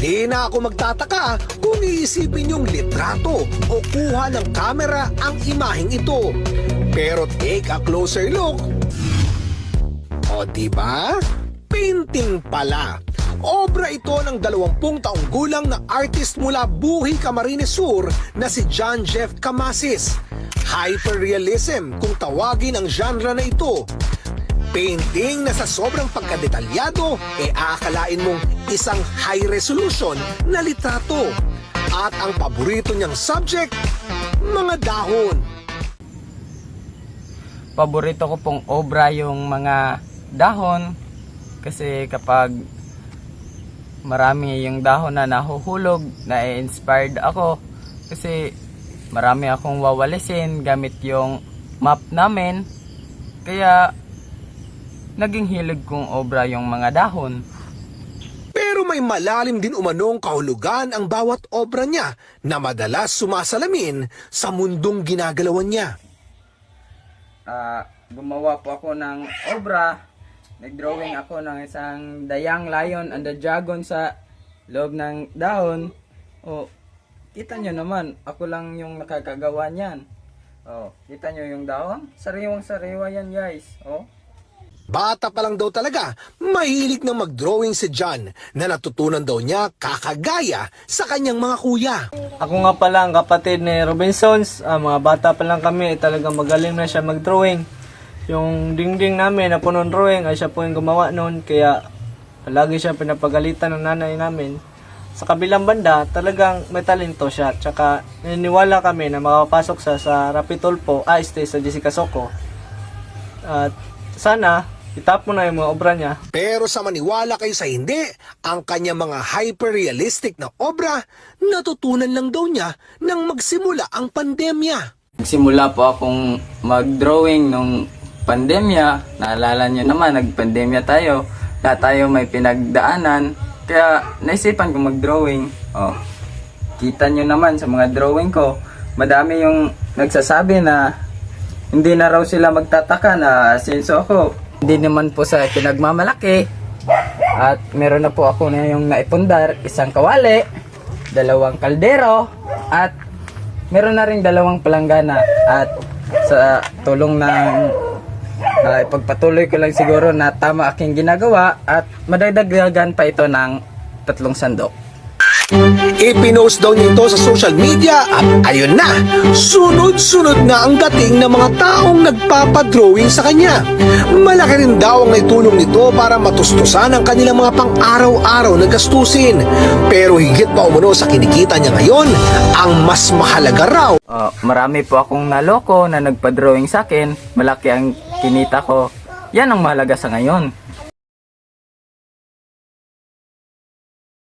di na ako magtataka kung iisipin yung litrato o kuha ng kamera ang imaheng ito. Pero take a closer look. O di ba? Painting pala. Obra ito ng 20 taong gulang na artist mula Buhi Camarines Sur na si John Jeff Camasis. Hyperrealism kung tawagin ang genre na ito. Painting na sa sobrang pagkadetalyado, e aakalain mong isang high resolution na litrato. At ang paborito niyang subject, mga dahon. paborito ko pong obra yung mga dahon kasi kapag marami yung dahon na nahuhulog, na-inspired ako kasi marami akong wawalisin gamit yung map namin kaya naging hilig kong obra yung mga dahon. Pero may malalim din umanong kahulugan ang bawat obra niya na madalas sumasalamin sa mundong ginagalawan niya. Ah, gumawa po ako ng obra. Nag-drawing ako ng isang dayang lion and the dragon sa loob ng dahon. O, kita nyo naman, ako lang yung nakakagawa niyan. O, kita nyo yung dahon? Sariwang sariwa yan guys. O, Bata pa lang daw talaga, mahilig na mag-drawing si John na natutunan daw niya kakagaya sa kanyang mga kuya. Ako nga pala ang kapatid ni Robinsons. Ah, mga bata pa lang kami, talagang magaling na siya mag-drawing. Yung dingding namin na punong drawing ay siya po yung gumawa noon. Kaya palagi siya pinapagalitan ng nanay namin. Sa kabilang banda, talagang may talento siya. Tsaka naniniwala kami na makapasok sa sa Rapitulpo, ah, este, sa Jessica Soco. At sana, itapon na yung mga obra niya Pero sa maniwala kayo sa hindi, ang kanyang mga hyper-realistic na obra, natutunan lang daw niya nang magsimula ang pandemya. Nagsimula po akong mag-drawing nung pandemya. Naalala nyo naman, nag-pandemya tayo. Lahat tayo may pinagdaanan. Kaya naisipan ko mag-drawing. Oh, kita nyo naman sa mga drawing ko. Madami yung nagsasabi na hindi na raw sila magtataka na sinso ako. Hindi naman po sa pinagmamalaki. At meron na po ako na yung naipundar, isang kawali, dalawang kaldero, at meron na rin dalawang palanggana. At sa tulong ng uh, pagpatuloy ko lang siguro na tama aking ginagawa at madagdagan pa ito ng tatlong sandok. Ipinost daw niya ito sa social media at ayun na, sunod-sunod na ang dating ng mga taong nagpapadrawing sa kanya. Malaki rin daw ang naitulong nito para matustusan ang kanilang mga pang-araw-araw na gastusin. Pero higit pa umano sa kinikita niya ngayon, ang mas mahalaga raw Uh, marami po akong naloko na nagpa-drawing sa akin. Malaki ang kinita ko. Yan ang mahalaga sa ngayon.